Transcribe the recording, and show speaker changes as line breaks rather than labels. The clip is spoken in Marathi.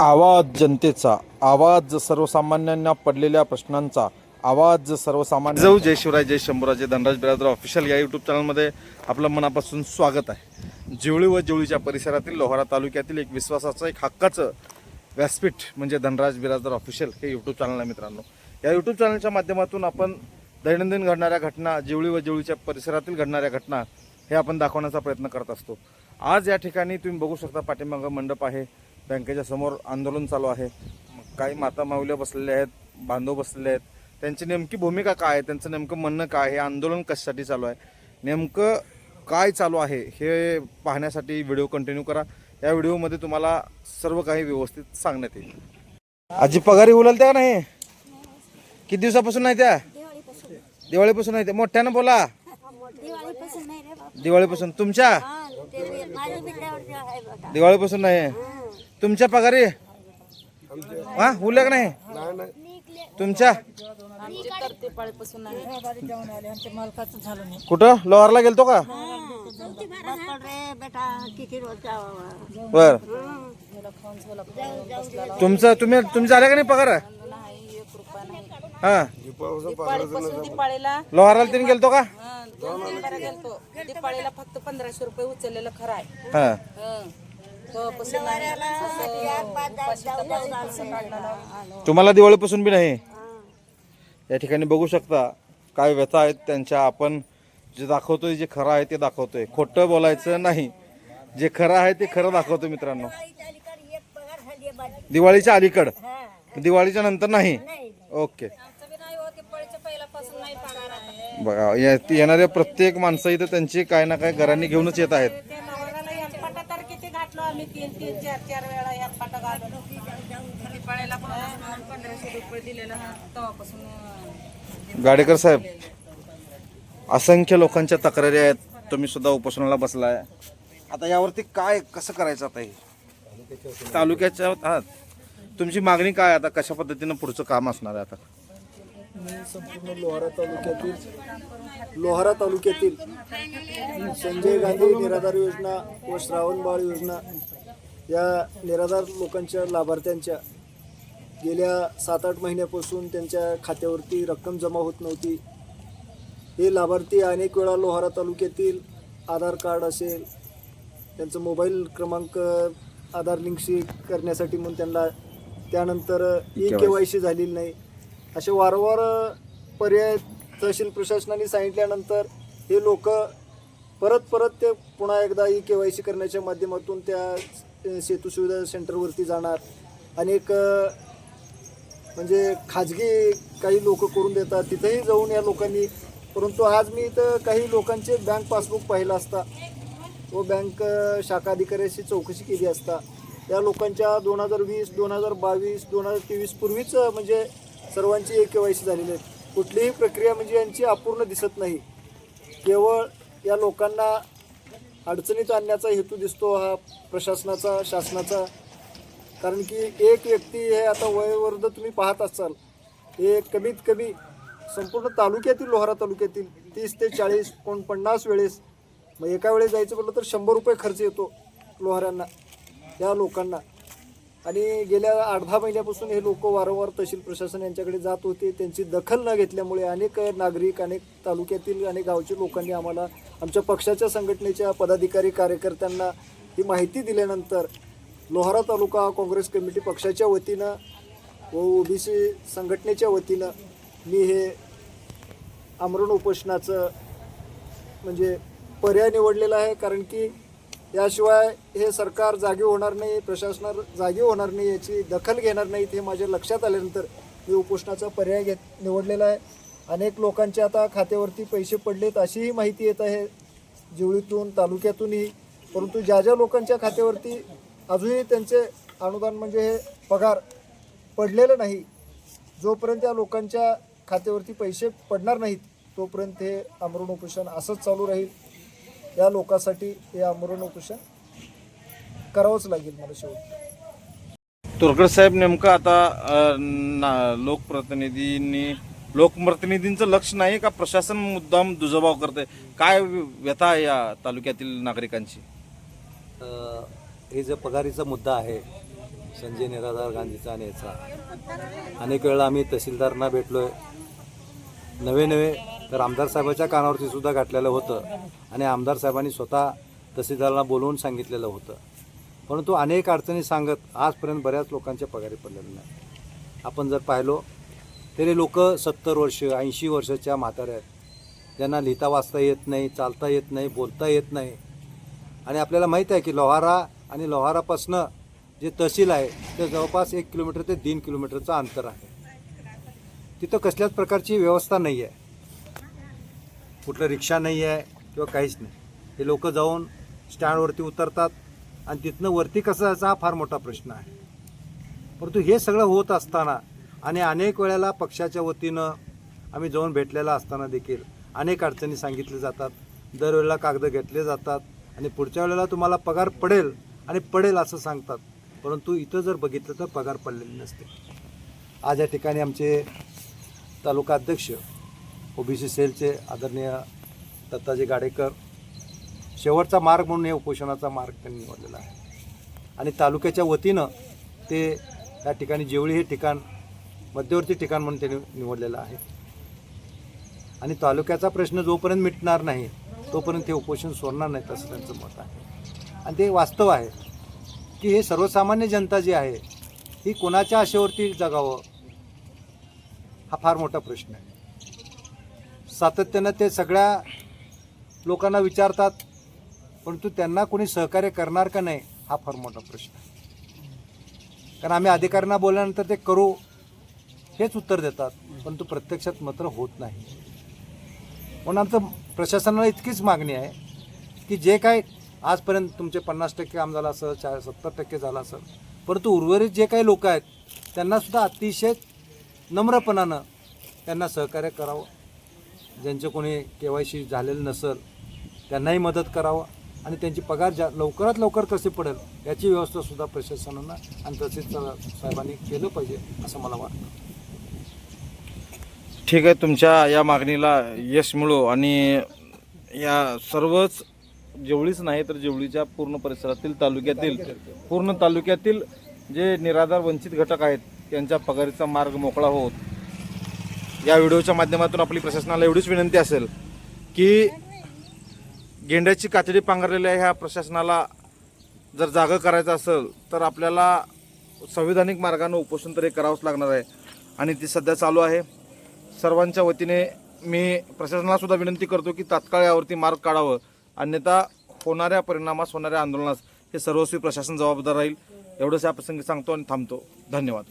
आवाज जनतेचा आवाज सर्वसामान्यांना पडलेल्या प्रश्नांचा आवाज सर्वसामान्य जाऊ जय शिवराय जय शंभूराजे धनराज बिरादर ऑफिशियल या यूट्यूब चॅनलमध्ये आपलं मनापासून स्वागत आहे. जिवळी व जिवळीच्या परिसरातील लोहारा तालुक्यातील एक विश्वासाचं एक हक्काचं व्यासपीठ म्हणजे धनराज बिराजदार ऑफिशियल हे यूट्यूब चॅनल आहे मित्रांनो. या यूट्यूब चॅनलच्या माध्यमातून आपण दैनंदिन घडणाऱ्या घटना जिवळी व जिवळीच्या परिसरातील घडणाऱ्या घटना हे आपण दाखवण्याचा प्रयत्न करत असतो. आज या ठिकाणी तुम्ही बघू शकता पाठीमागं मंडप आहे. बँकेच्या समोर आंदोलन चालू आहे. काही माता माऊल्या बसलेल्या आहेत बांधव बसलेले आहेत. त्यांची नेमकी भूमिका काय आहे? त्यांचं नेमकं म्हणणं काय आहे? हे आंदोलन कशासाठी चालू आहे? नेमकं काय चालू आहे? हे पाहण्यासाठी व्हिडिओ कंटिन्यू करा. या व्हिडिओमध्ये तुम्हाला सर्व काही व्यवस्थित सांगण्यात येईल. आजी पगारी उललत्या का नाही? किती दिवसापासून नाही त्या?
दिवाळीपासून
नाही त्या. मोठ्यानं बोला.
दिवाळीपासून
तुमच्या?
हा
दिवाळीपासून नाही. तुमच्या पगारी? हा? का नाही? तुमच्या? कुठं? लोहारला गेलतो का? बर. तुमचं तुम्ही तुम्ही झाल्या का नाही पगार? हा. लोहाराला तिने गेलतो का?
हं, गेलतो. दिपाळीला फक्त पंधराशे रुपये उचललेलं खरं आहे.
हा
हं.
तुम्हाला दिवाळीपासून बी नाही. या ठिकाणी बघू शकता काय व्यथा आहेत त्यांच्या. आपण जे दाखवतोय जे खरं आहे ते दाखवतोय. खोटं बोलायचं नाही. जे खरं आहे ते खरं दाखवतो मित्रांनो. दिवाळीच्या अलीकड
हा.
दिवाळीच्या नंतर नाही?
नाही
ओके. बघा या- येणारे प्रत्येक माणसं इथं त्यांची काय ना काय घरांनी घेऊनच येत आहेत.
आम्ही तीन तीन चार चार वेळा यातपाटा घालून दिपाळीला पण पंधराशे रुपये दिलेला हं, तेव्हापासून
गाडेकर साहेब असंख्य लोकांच्या तक्रारी आहेत. तुम्ही सुद्धा उपोषणाला बसलाय. आता यावरती काय कसं करायचं आता हे? तालुक्याच्या आहात. तुमची मागणी काय आता कशा पद्धतीनं पुढचं काम असणार आहे आता?
मी संपूर्ण लोहारा तालुक्यातील लोहारा तालुक्यातील संजय गांधी निराधार योजना व श्रावण बाळ योजना या निराधार लोकांच्या लाभार्थ्यांच्या गेल्या सात आठ महिन्यापासून त्यांच्या खात्यावरती रक्कम जमा होत नव्हती. हे लाभार्थी अनेक वेळा लोहारा तालुक्यातील आधार कार्ड असेल त्यांचं मोबाईल क्रमांक आधार लिंकशी करण्यासाठी म्हणून त्यांना त्यानंतर ई के वाय सी झालेली नाही. असे वारंवार पर्याय तहसील प्रशासनाने सांगितल्यानंतर हे लोक परत परत ते पुन्हा एकदा ई के वाय सी करण्याच्या माध्यमातून त्या सेतू सुविधा सेंटरवरती जाणार. अनेक म्हणजे खाजगी काही लोक करून देतात. तिथेही जाऊन या लोकांनी परंतु आज मी इथं काही लोकांचे बँक पासबुक पाहिलं असता. व बँक शाखा अधिकाऱ्याशी चौकशी केली असता. या लोकांच्या दोन हजार वीस दोन हजार बावीस दोन हजार तेवीस पूर्वीच म्हणजे सर्वांची ए के वाय सी झालेली आहे. कुठलीही प्रक्रिया म्हणजे यांची अपूर्ण दिसत नाही. केवळ या लोकांना अडचणीत आणण्याचा हेतू दिसतो हा प्रशासनाचा शासनाचा. कारण की एक व्यक्ती हे आता वयोवर्ध तुम्ही पाहत असाल हे कमीत कमी संपूर्ण तालुक्यातील लोहारा तालुक्यातील तीस ते चाळीस कोण पन्नास वेळेस मग एका वेळेस जायचं म्हटलं तर शंभर रुपये खर्च येतो लोहाऱ्यांना या लोकांना. आणि गेल्या आठ दहा महिन्यापासून हे लोक वारंवार तहसील प्रशासन यांच्याकडे जात होते. त्यांची दखल न घेतल्यामुळे अनेक नागरिक अनेक तालुक्यातील अनेक गावच्या लोकांनी आम्हाला आमच्या पक्षाच्या संघटनेच्या पदाधिकारी कार्यकर्त्यांना ही माहिती दिल्यानंतर लोहारा तालुका काँग्रेस कमिटी पक्षाच्या वतीनं व ओबीसी संघटनेच्या वतीनं मी हे आमरण उपोषणाचं म्हणजे पर्याय निवडलेला आहे. कारण की याशिवाय हे सरकार जागी होणार नाही प्रशासना जागी होणार नाही याची दखल घेणार नाहीत हे माझ्या लक्षात आल्यानंतर मी उपोषणाचा पर्याय घेत निवडलेला आहे. अनेक लोकांच्या आता खात्यावरती पैसे पडलेत अशीही माहिती येत आहे. जिवळीतून तालुक्यातूनही. परंतु ज्या ज्या लोकांच्या खात्यावरती अजूनही त्यांचे अनुदान म्हणजे हे पगार पडलेलं नाही जोपर्यंत या लोकांच्या खात्यावरती पैसे पडणार नाहीत तोपर्यंत हे आमरण उपोषण असंच चालू राहील. या लोकांसाठी हे आमरण उपोषण करावंच लागेल मला शेवटी.
तुरकड साहेब नेमकं आता अ, ना- लोकप्रतिनिधींनी लोकप्रतिनिधींचं लक्ष नाही का? प्रशासन मुद्दाम दुजभाव करते काय व्यथा आहे या तालुक्यातील नागरिकांची?
अ, हे जो पगारीचा मुद्दा आहे संजय निराधार गांधीचा आणि याचा अनेक वेळा आम्ही तहसीलदारांना भेटलोय. नवे नवे तर आमदार साहेबाच्या कानावरती सुद्धा गाठलेलं होतं. आणि आमदार साहेबांनी स्वतः तहसीलदारांना बोलवून सांगितलेलं होतं. परंतु अनेक अडचणी सांगत आजपर्यंत बऱ्याच लोकांच्या पगारी पडलेल्या नाही आपण जर पाहिलो तरी लोक सत्तर वर्ष ऐंशी वर्षाच्या म्हाताऱ्या आहेत. ज्यांना लिहिता वाचता येत नाही चालता येत नाही बोलता येत नाही. आणि आपल्याला माहीत आहे की लोहारा आणि लोहारापासनं जे तहसील आहे ते जवळपास एक किलोमीटर ते तीन किलोमीटरचं अंतर आहे. तिथं कसल्याच प्रकारची व्यवस्था नाही आहे कुठलं रिक्षा नाही आहे किंवा काहीच नाही. हे लोक जाऊन स्टँडवरती उतरतात आणि तिथनं वरती कसं जायचं हा फार मोठा प्रश्न आहे. परंतु हे सगळं होत असताना आणि अनेक वेळेला पक्षाच्या वतीनं आम्ही जाऊन भेटलेला असताना देखील अनेक अडचणी सांगितल्या जातात. दरवेळेला कागद घेतले जातात आणि पुढच्या वेळेला तुम्हाला पगार पडेल आणि पडेल असं सांगतात. परंतु इथं जर बघितलं तर पगार पडलेली नसते. आज या ठिकाणी आमचे तालुका अध्यक्ष ओबीसी सेलचे आदरणीय दत्ताजी गाडेकर शेवटचा मार्ग म्हणून हे उपोषणाचा मार्ग त्यांनी निवडलेला आहे. आणि तालुक्याच्या वतीनं ते या ठिकाणी जेवळी हे ठिकाण मध्यवर्ती ठिकाण म्हणून त्यांनी निवडलेलं आहे. आणि तालुक्याचा प्रश्न जोपर्यंत मिटणार नाही तोपर्यंत हे उपोषण सोडणार नाहीत असं त्यांचं मत आहे. आणि ते वास्तव आहे की हे सर्वसामान्य जनता जी आहे ही कोणाच्या आशेवरती जगावं हा फार मोठा प्रश्न आहे. सातत्यानं ते सगळ्या लोकांना विचारतात परंतु त्यांना कोणी सहकार्य करणार का नाही हा फार मोठा प्रश्न आहे. कारण आम्ही अधिकाऱ्यांना बोलल्यानंतर ते करू हेच उत्तर देतात परंतु प्रत्यक्षात मात्र होत नाही. म्हणून आमचं प्रशासनाला इतकीच मागणी आहे की जे काय आजपर्यंत तुमचे पन्नास टक्के काम झालं असं चार सत्तर टक्के झालं असं परंतु उर्वरित जे काही लोक आहेत त्यांनासुद्धा अतिशय नम्रपणानं त्यांना सहकार्य करावं. ज्यांचे कोणी के वाय सी झालेलं नसेल त्यांनाही मदत करावं आणि त्यांची पगार ज्या लवकरात लवकर कसे पडेल याची व्यवस्थासुद्धा प्रशासनानं आणि तसेच साहेबांनी केलं पाहिजे असं मला वाटतं.
ठीक आहे तुमच्या या मागणीला यश मिळो आणि या सर्वच जेवळीच नाही तर जेवळीच्या पूर्ण परिसरातील तालुक्यातील पूर्ण तालुक्यातील जे निराधार वंचित घटक आहेत त्यांच्या पगारीचा मार्ग मोकळा होत. या व्हिडिओच्या माध्यमातून आपली प्रशासनाला एवढीच विनंती असेल की गेंड्याची कातडी पांघरलेल्या ह्या प्रशासनाला जर जागं करायचं असेल तर आपल्याला संविधानिक मार्गानं उपोषण तरी करावंच लागणार आहे. आणि ती सध्या चालू आहे. सर्वांच्या वतीने मी प्रशासनालासुद्धा विनंती करतो की तात्काळ यावरती मार्ग काढावं. अन्यथा होणाऱ्या परिणामास होणाऱ्या आंदोलनास हे सर्वस्वी प्रशासन जबाबदार राहील. एवढंच या प्रसंगी सांगतो आणि थांबतो. धन्यवाद.